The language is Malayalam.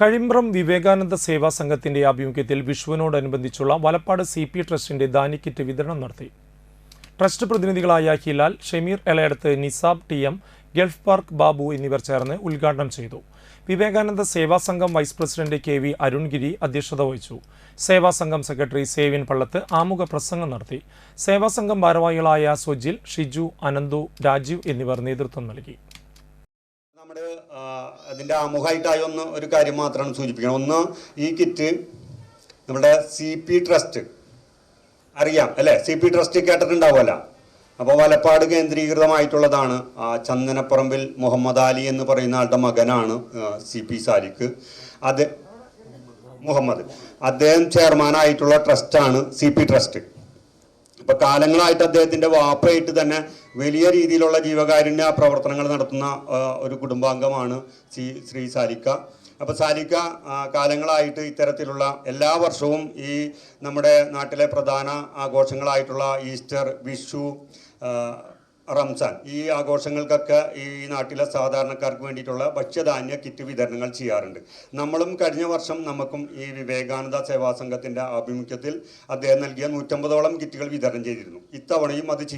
കഴിമ്പ്രം വിവേകാനന്ദ സേവാ സംഘത്തിന്റെ ആഭിമുഖ്യത്തിൽ വിഷുവിനോടനുബന്ധിച്ചുള്ള വലപ്പാട് സി പി ട്രസ്റ്റിന്റെ ദാനിക്കിറ്റ് വിതരണം നടത്തി. Trust പ്രതിനിധികളായ Hilal Shameer Elayadath Nisab T M Gulf Park Babu എന്നിവർ ചേർന്ന് ഉദ്ഘാടനം ചെയ്തു. Vivekananda Seva Sangham vice president K V Arungiri അധ്യക്ഷത വഹിച്ചു. സേവാ സംഘം സെക്രട്ടറി സേവിൻ പള്ളത്ത് ആമുഖ പ്രസംഗം നടത്തി. സേവാ സംഘം ഭാരവാഹികളായ സുജിൽ ഷിജു അനന്തു രാജീവ് എന്നിവർ നേതൃത്വം നൽകി. ആ, അതിന്റെ ആമുഖമായിട്ടായി ഒന്ന് ഒരു കാര്യം മാത്രമാണ് സൂചിപ്പിക്കണം. ഒന്ന് ഈ കിറ്റ് നമ്മുടെ സി പി ട്രസ്റ്റ് അറിയാം അല്ലേ? സി പി ട്രസ്റ്റ് കേട്ടിട്ടുണ്ടാവുമല്ല. അപ്പോൾ വലപ്പാട് കേന്ദ്രീകൃതമായിട്ടുള്ളതാണ് ചന്ദനപ്പറമ്പിൽ മുഹമ്മദ് അലി എന്ന് പറയുന്ന ആളുടെ മകനാണ് സി പി സാലിക്ക്. അത് മുഹമ്മദ്. അദ്ദേഹം ചെയർമാനായിട്ടുള്ള ട്രസ്റ്റാണ് സി പി ട്രസ്റ്റ് അപ്പോൾ കാലങ്ങളായിട്ട് അദ്ദേഹത്തിന്റെ വാപ്പയായിട്ട് തന്നെ വലിയ രീതിയിലുള്ള ജീവകാരുണ്യ പ്രവർത്തനങ്ങൾ നടത്തുന്ന ഒരു കുടുംബാംഗമാണ് ശ്രീ ശ്രീ സാലിക്ക. അപ്പോൾ സാലിക്ക കാലങ്ങളായിട്ട് ഇത്തരത്തിലുള്ള എല്ലാ വർഷവും ഈ നമ്മുടെ നാട്ടിലെ പ്രധാന ആഘോഷങ്ങളായിട്ടുള്ള ഈസ്റ്റർ വിഷു റംസാൻ ഈ ആഘോഷങ്ങൾക്കൊക്കെ ഈ നാട്ടിലെ സാധാരണക്കാർക്ക് വേണ്ടിയിട്ടുള്ള ഭക്ഷ്യധാന്യ കിറ്റ് വിതരണങ്ങൾ ചെയ്യാറുണ്ട്. നമ്മളും കഴിഞ്ഞ വർഷം നമുക്കും ഈ വിവേകാനന്ദ സേവാ സംഘത്തിന്റെ ആഭിമുഖ്യത്തിൽ അദ്ദേഹം നൽകിയ നൂറ്റമ്പതോളം കിറ്റുകൾ വിതരണം ചെയ്തിരുന്നു. ഇത്തവണയും അത് ചെയ്യുന്നു.